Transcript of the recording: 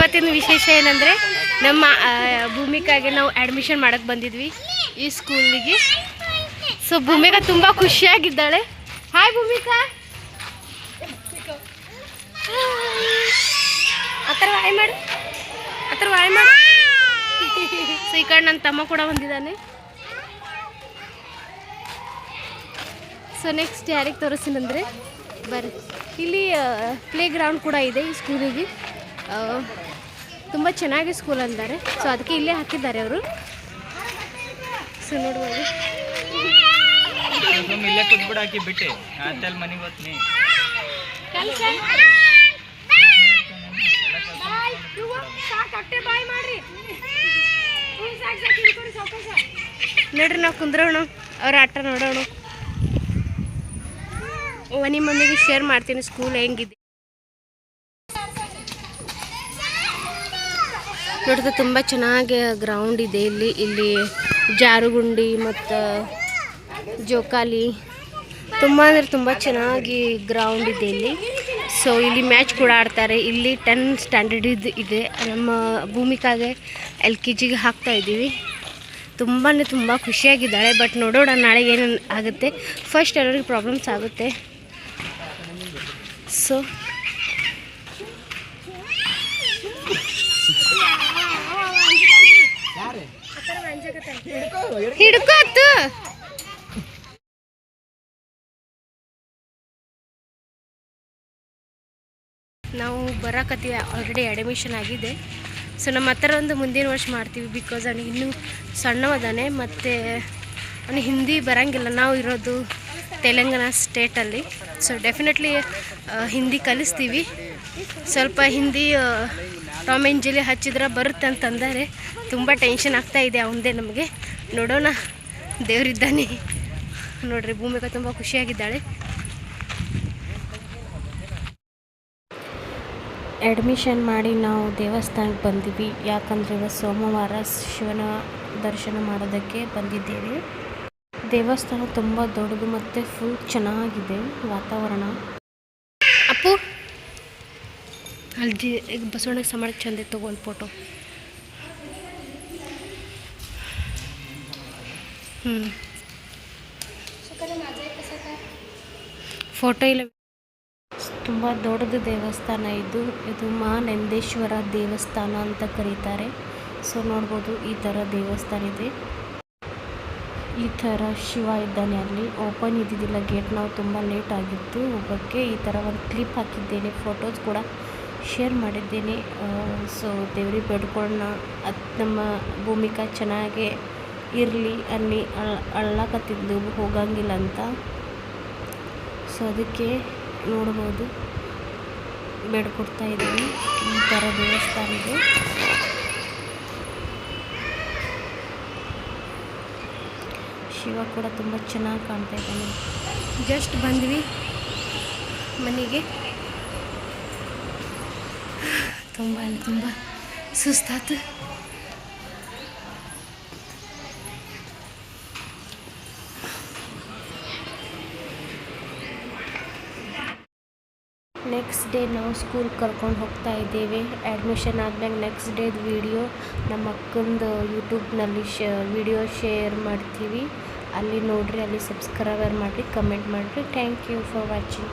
ಇವತ್ತಿನ ವಿಶೇಷ ಏನಂದರೆ ನಮ್ಮ ಭೂಮಿಕಾಗೆ ನಾವು ಅಡ್ಮಿಷನ್ ಮಾಡಕ್ಕೆ ಬಂದಿದ್ವಿ ಈ ಸ್ಕೂಲಿಗೆ ಸೊ ಭೂಮಿಕಾ ತುಂಬ ಖುಷಿಯಾಗಿದ್ದಾಳೆ. ಹಾಯ್ ಭೂಮಿಕಾ. ಆ ಥರ ವಾಯ್ ಮಾಡು. ಆ ಥರ ವಾಯ್ ಮಾಡು. ಸೊ ಈ ಕಡೆ ನನ್ನ ತಮ್ಮ ಕೂಡ ಬಂದಿದ್ದಾನೆ. ಸೊ ನೆಕ್ಸ್ಟ್ ಯಾರಿಗೆ ತೋರಿಸ್ತೀನಂದರೆ ಬರ್ರಿ. ಇಲ್ಲಿ ಪ್ಲೇ ಗ್ರೌಂಡ್ ಕೂಡ ಇದೆ ಈ ಸ್ಕೂಲಿಗೆ ತುಂಬ ಚೆನ್ನಾಗಿ ಸ್ಕೂಲ್ ಅಂತಾರೆ ಸೊ ಅದಕ್ಕೆ ಇಲ್ಲೇ ಹಾಕಿದ್ದಾರೆ ಅವರು. ಸೊ ನೋಡ್ಬೋದು. ಬಿಟ್ಟೆ. ಮನೆಗೆ ಹೋಗ್ತೀನಿ ನೋಡ್ರಿ ನಾವು ಕುಂದ್ರೋಣ ಅವ್ರ ಆಟ ನೋಡೋಣ. ಮನೆ ಮಂದಿಗೆ ಶೇರ್ ಮಾಡ್ತೀನಿ ಸ್ಕೂಲ್ ಹೆಂಗಿದೆ? ನೋಡಿದ್ರೆ ತುಂಬ ಚೆನ್ನಾಗಿ ಗ್ರೌಂಡ್ ಇದೆ ಇಲ್ಲಿ. ಇಲ್ಲಿ ಜಾರುಗುಂಡಿ ಮತ್ತು ಜೋಕಾಲಿ. ತುಂಬ ಅಂದರೆ ತುಂಬ ಚೆನ್ನಾಗಿ ಗ್ರೌಂಡ್ ಇದೆ ಇಲ್ಲಿ. ಸೊ ಇಲ್ಲಿ ಮ್ಯಾಚ್ ಕೂಡ ಆಡ್ತಾರೆ. ಇಲ್ಲಿ ಟೆನ್ ಸ್ಟ್ಯಾಂಡರ್ಡ್ ಇದು ನಮ್ಮ ಭೂಮಿಕಾಗೆ ಎಲ್ ಕೆ ಜಿಗೆ ಹಾಕ್ತಾ ಇದ್ದೀವಿ. ತುಂಬಾ ತುಂಬ ಖುಷಿಯಾಗಿದ್ದಾಳೆ. ಬಟ್ ನೋಡೋಣ ನಾಳೆ ಏನು ಆಗುತ್ತೆ. ಫಸ್ಟ್ ಎಲ್ಲರಿಗೂ ಪ್ರಾಬ್ಲಮ್ಸ್ ಆಗುತ್ತೆ. ಸೊ ಹಿಡ್ಕೋತು ನಾವು ಬರಕತ್ತೀವಿ ಆಲ್ರೆಡಿ ಅಡ್ಮಿಷನ್ ಆಗಿದೆ. ಸೊ ನಮ್ಮ ಹತ್ರ ಒಂದು ಮುಂದಿನ ವರ್ಷ ಮಾಡ್ತೀವಿ ಬಿಕಾಸ್ ಅವನಿಗೆ ಇನ್ನೂ ಸಣ್ಣವದಾನೆ. ಮತ್ತು ಅವನಿಗೆ ಹಿಂದಿ ಬರಂಗಿಲ್ಲ. ನಾವು ಇರೋದು ತೆಲಂಗಾಣ ಸ್ಟೇಟಲ್ಲಿ. ಸೊ ಡೆಫಿನೆಟ್ಲಿ ಹಿಂದಿ ಕಲಿಸ್ತೀವಿ. ಸ್ವಲ್ಪ ಹಿಂದಿ ಟಾಮ್ ಆ್ಯಂಡ್ ಹಚ್ಚಿದ್ರೆ ಬರುತ್ತೆ ಅಂತಂದರೆ ತುಂಬ ಟೆನ್ಷನ್ ಆಗ್ತಾ ಇದೆ ಅವನದೇ ನಮಗೆ. ನೋಡೋಣ. ದೇವರಿದ್ದಾನೆ. ನೋಡ್ರಿ, ಭೂಮಿಕ ತುಂಬ ಖುಷಿಯಾಗಿದ್ದಾಳೆ. ಅಡ್ಮಿಷನ್ ಮಾಡಿ ನಾವು ದೇವಸ್ಥಾನಕ್ಕೆ ಬಂದಿವಿ. ಯಾಕಂದರೆ ಇವತ್ತು ಸೋಮವಾರ ಶಿವನ ದರ್ಶನ ಮಾಡೋದಕ್ಕೆ ಬಂದಿದ್ದೇವೆ. ದೇವಸ್ಥಾನ ತುಂಬ ದೊಡ್ಡದು ಮತ್ತು ಫುಲ್ ಚೆನ್ನಾಗಿದೆ ವಾತಾವರಣ. ಅಪ್ಪು ಅಲ್ಲಿ ಈಗ ಬಸವಣ್ಣ ಸಮಾಳ ಚಂದ ಇತ್ತು ಒಂದು ಫೋಟೋ ಹ್ಞೂ ಫೋಟೋ ಇಲ್ಲ. ತುಂಬ ದೊಡ್ಡದು ದೇವಸ್ಥಾನ ಇದು. ಇದು ಮಾನಂದೇಶ್ವರ ದೇವಸ್ಥಾನ ಅಂತ ಕರೀತಾರೆ. ಸೊ ನೋಡ್ಬೋದು ಈ ಥರ ದೇವಸ್ಥಾನ ಇದೆ. ಈ ಥರ ಶಿವ ಇದ್ದಾನೆ ಅಲ್ಲಿ. ಓಪನ್ ಇದ್ದಿದ್ದಿಲ್ಲ ಗೇಟ್ ನಾವು ತುಂಬ ಲೇಟ್ ಆಗಿತ್ತು. ಹೋಗೋಕ್ಕೆ ಈ ಥರ ಒಂದು ಕ್ಲಿಪ್ ಹಾಕಿದ್ದೇನೆ ಫೋಟೋಸ್ ಕೂಡ ಶೇರ್ ಮಾಡಿದ್ದೇನೆ. ಸೊ ದೇವ್ರಿಗೆ ಬೇಡ್ಕೊಳ್ಳೋಣ. ಅದು ನಮ್ಮ ಭೂಮಿಕಾ ಚೆನ್ನಾಗೆ ಇರಲಿ, ಅಲ್ಲಿ ಅಳ್ ಅಳ್ಳಕತ್ತಿದ್ಲು ಹೋಗಂಗಿಲ್ಲ ಅಂತ. ಸೊ ಅದಕ್ಕೆ ನೋಡ್ಬೋದು. ಬೇಡ್ಕೊಡ್ತಾ ಇದ್ದೀನಿ. ಈ ಥರ ದೇವಸ್ಥಾನ ಶಿವ ಕೂಡ ತುಂಬ ಚೆನ್ನಾಗಿ ಕಾಣ್ತಾ ಇದ್ದಾನೆ. ಜಸ್ಟ್ ಬಂದ್ವಿ ಮನೆಗೆ. ತುಂಬ ಅಂದ್ರೆ ತುಂಬ ಸುಸ್ತಾತು. ನೆಕ್ಸ್ಟ್ ಡೇ ನಾವು ಸ್ಕೂಲ್ ಕರ್ಕೊಂಡು ಹೋಗ್ತಾ ಇದ್ದೇವೆ. ಅಡ್ಮಿಷನ್ ಆದ್ಮೇಲೆ ನೆಕ್ಸ್ಟ್ ಡೇದು ವಿಡಿಯೋ ನಮ್ಮ ಅಕ್ಕಂದು ಯೂಟ್ಯೂಬ್ನಲ್ಲಿ ಶೇ ವಿಡಿಯೋ ಶೇರ್ ಮಾಡ್ತೀವಿ. ಅಲ್ಲಿ ನೋಡಿರಿ ಅಲ್ಲಿ ಸಬ್ಸ್ಕ್ರೈಬರ್ ಮಾಡಿರಿ ಕಮೆಂಟ್ ಮಾಡಿರಿ. Thank you for watching